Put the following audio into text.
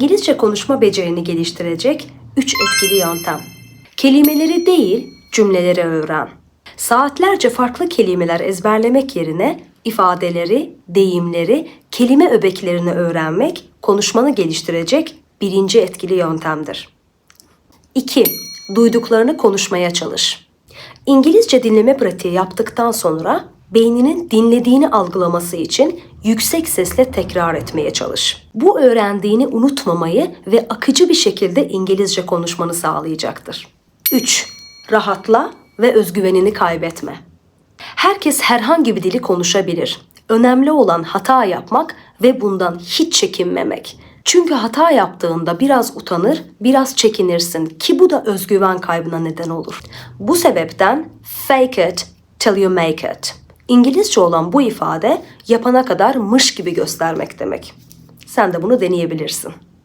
İngilizce konuşma becerini geliştirecek 3 etkili yöntem. Kelimeleri değil, cümleleri öğren. Saatlerce farklı kelimeler ezberlemek yerine ifadeleri, deyimleri, kelime öbeklerini öğrenmek konuşmanı geliştirecek birinci etkili yöntemdir. 2. Duyduklarını konuşmaya çalış. İngilizce dinleme pratiği yaptıktan sonra beyninin dinlediğini algılaması için yüksek sesle tekrar etmeye çalış. Bu öğrendiğini unutmamayı ve akıcı bir şekilde İngilizce konuşmanı sağlayacaktır. 3. Rahatla ve özgüvenini kaybetme. Herkes herhangi bir dili konuşabilir. Önemli olan hata yapmak ve bundan hiç çekinmemek. Çünkü hata yaptığında biraz utanır, biraz çekinirsin ki bu da özgüven kaybına neden olur. Bu sebepten fake it till you make it. İngilizce olan bu ifade yapana kadar mış gibi göstermek demek. Sen de bunu deneyebilirsin.